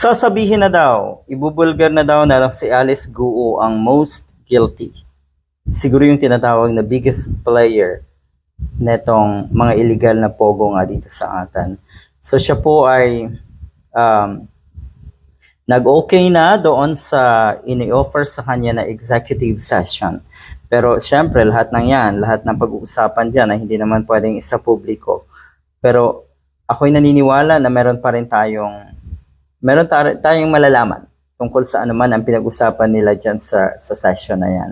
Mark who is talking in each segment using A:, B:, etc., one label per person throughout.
A: Sasabihin na daw, ibubulgar na daw na lang si Alice Guo ang most guilty. Siguro yung tinatawag na biggest player netong mga illegal na pogo nga dito sa atin. So siya po ay um, nag-okay na doon sa ini-offer sa kanya na executive session. Pero syempre, lahat ng yan, lahat ng pag-uusapan dyan ay hindi naman pwedeng isa publiko. Pero ako'y naniniwala na meron pa rin tayong meron tar- tayong malalaman tungkol sa ano man ang pinag-usapan nila dyan sa, sa session na yan.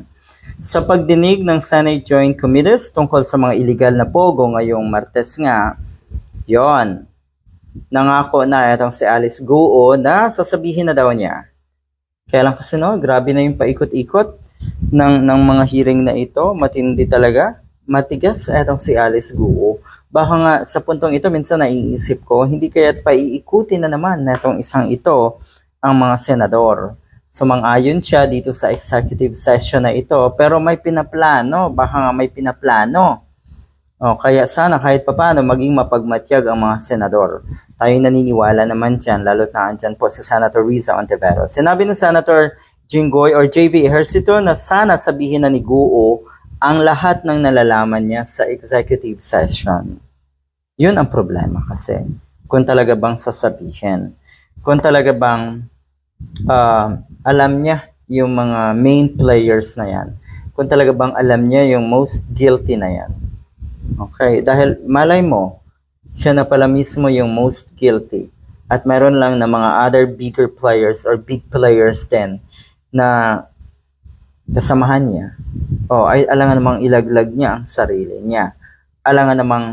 A: Sa pagdinig ng Senate Joint Committees tungkol sa mga illegal na pogo ngayong Martes nga, yon nangako na itong si Alice Guo na sasabihin na daw niya. Kaya lang kasi no, grabe na yung paikot-ikot ng, ng mga hearing na ito. Matindi talaga. Matigas itong si Alice Guo. Baka nga sa puntong ito, minsan naiisip ko, hindi kaya't paiikutin na naman na itong isang ito ang mga senador. Sumang-ayon siya dito sa executive session na ito, pero may pinaplano, baka nga may pinaplano. O, kaya sana kahit papano maging mapagmatyag ang mga senador. Tayo naniniwala naman dyan, lalo na andyan po si Senator Riza Ontiveros. Sinabi ng Senator Jinggoy or JV Ejercito na sana sabihin na ni Guo ang lahat ng nalalaman niya sa executive session. Yun ang problema kasi. Kung talaga bang sasabihin. Kung talaga bang ah, alam niya yung mga main players na yan. Kung talaga bang alam niya yung most guilty na yan. Okay, dahil malay mo, siya na pala mismo yung most guilty. At meron lang na mga other bigger players or big players din na kasamahan niya. O ay alangan namang ilaglag niya ang sarili niya. Alangan namang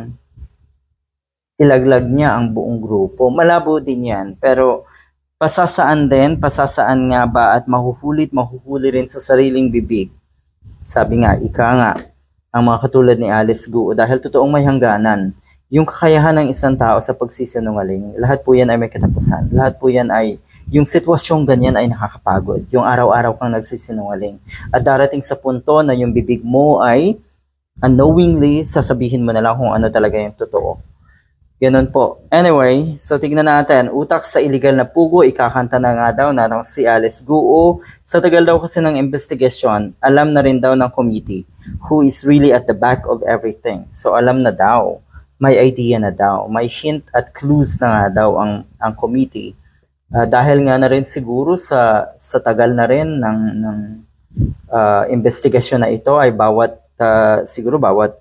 A: ilaglag niya ang buong grupo. Malabo din yan. Pero pasasaan din, pasasaan nga ba at mahuhulit, mahuhuli rin sa sariling bibig. Sabi nga, ika nga, ang mga katulad ni Alice Guo dahil totoong may hangganan. Yung kakayahan ng isang tao sa pagsisinungaling, lahat po yan ay may katapusan. Lahat po yan ay, yung sitwasyong ganyan ay nakakapagod. Yung araw-araw kang nagsisinungaling. At darating sa punto na yung bibig mo ay unknowingly sasabihin mo na lang kung ano talaga yung totoo. Ganun po. Anyway, so tignan natin. Utak sa illegal na pugo, ikakanta na nga daw na si Alice Guo. Sa tagal daw kasi ng investigation, alam na rin daw ng committee who is really at the back of everything. So alam na daw. May idea na daw. May hint at clues na nga daw ang, ang committee. Ah, dahil nga na rin siguro sa, sa tagal na rin ng, ng ah, investigasyon na ito ay bawat, ah, siguro bawat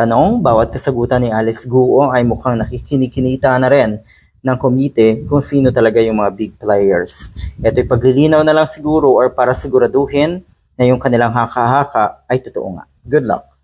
A: tanong, bawat kasagutan ni Alex Guo ay mukhang nakikinikinita na rin ng komite kung sino talaga yung mga big players. Ito'y paglilinaw na lang siguro or para siguraduhin na yung kanilang haka-haka ay totoo nga. Good luck!